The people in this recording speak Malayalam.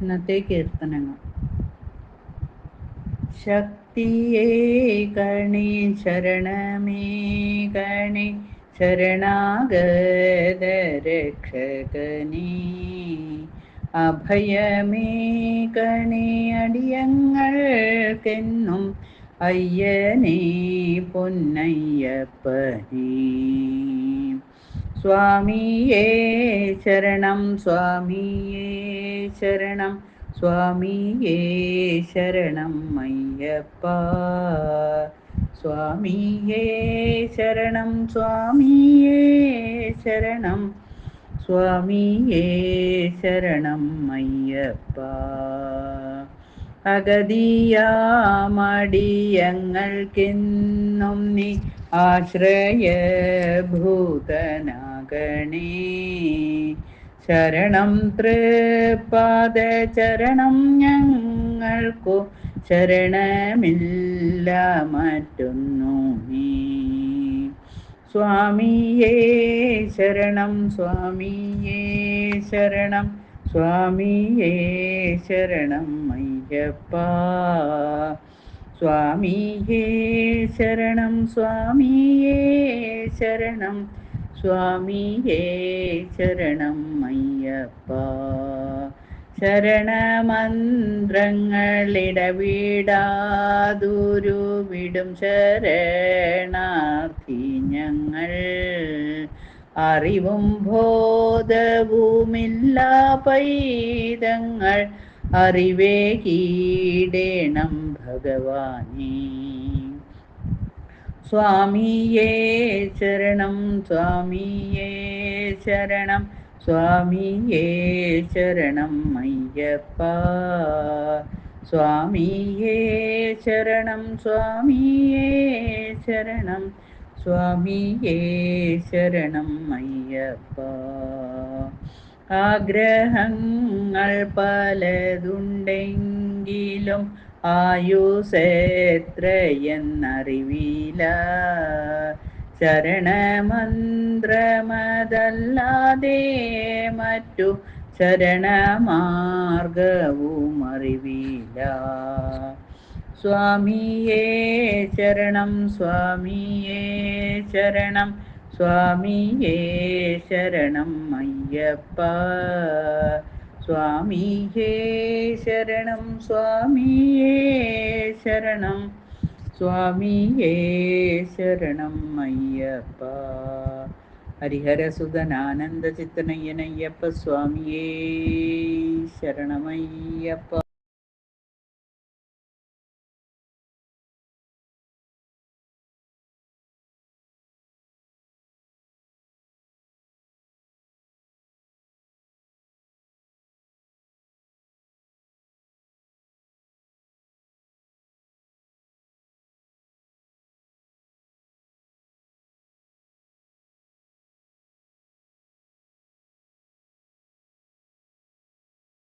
ഇന്നത്തെ കീർത്തനങ്ങൾ. ശക്തിയേ കണി ശരണമേ കണി ശരണാഗത രക്ഷകനീ. അഭയമേ കണി അടിയങ്ങൾക്കെന്നും അയ്യനേ പൊന്നയ്യപ്പനേ. സ്വാമിയേ ശരണം സ്വാമിയേ ശരണം സ്വാമിയേ ശരണം അയ്യപ്പ. സ്വാമിയേ ശരണം സ്വാമിയേ ശരണം സ്വാമിയേ ശരണം അയ്യപ്പ. അഗതിയാമടിയങ്ങൾക്കെന്നും നീ ശരണം തൃപാദ ചരണം ഞങ്ങൾക്കു ശരണമില്ല മറ്റൊന്നു നീ. സ്വാമിയേ ശരണം സ്വാമിയേ ശരണം സ്വാമിയേ ശരണം അയ്യപ്പ. സ്വാമിയേ ശരണം സ്വാമിയേ ശരണം സ്വാമിയേ ശരണം അയ്യപ്പ. ശരണമന്ത്രങ്ങളിടവിടാതുരുവിടും ശരണാർത്ഥി ഞങ്ങൾ. അറിവും ബോധവുമില്ല പൈതങ്ങൾ. അറിവേ കീടേണം ഭഗവാനേ. സ്വാമിയേ ശരണം സ്വാമിയേ ശരണം സ്വാമിയേ ശരണം അയ്യപ്പ സ്വാമിയേ ശരണം സ്വാമിയേ ശരണം സ്വാമിയേ ശരണം അയ്യപ്പ ആഗ്രഹങ്ങൾ പലതുണ്ടെങ്കിലും ആയുസെത്രയെന്നറിവില. ശരണമന്ത്രമതല്ലാതെ മറ്റു ശരണമാർഗവും അറിവില സ്വാമിയേ ശരണം സ്വാമിയേ ശരണം സ്വാമിയേ ശരണം അയ്യപ്പ. സ്വാമിയേ ശരണം സ്വാമിയേ ശരണം സ്വാമിയേ ശരണം അയ്യപ്പ ഹരിഹരസുതനാനന്ദചിത്തനയ്യനയ്യപ്പ സ്വാമിയേ ശരണമയ്യപ്പ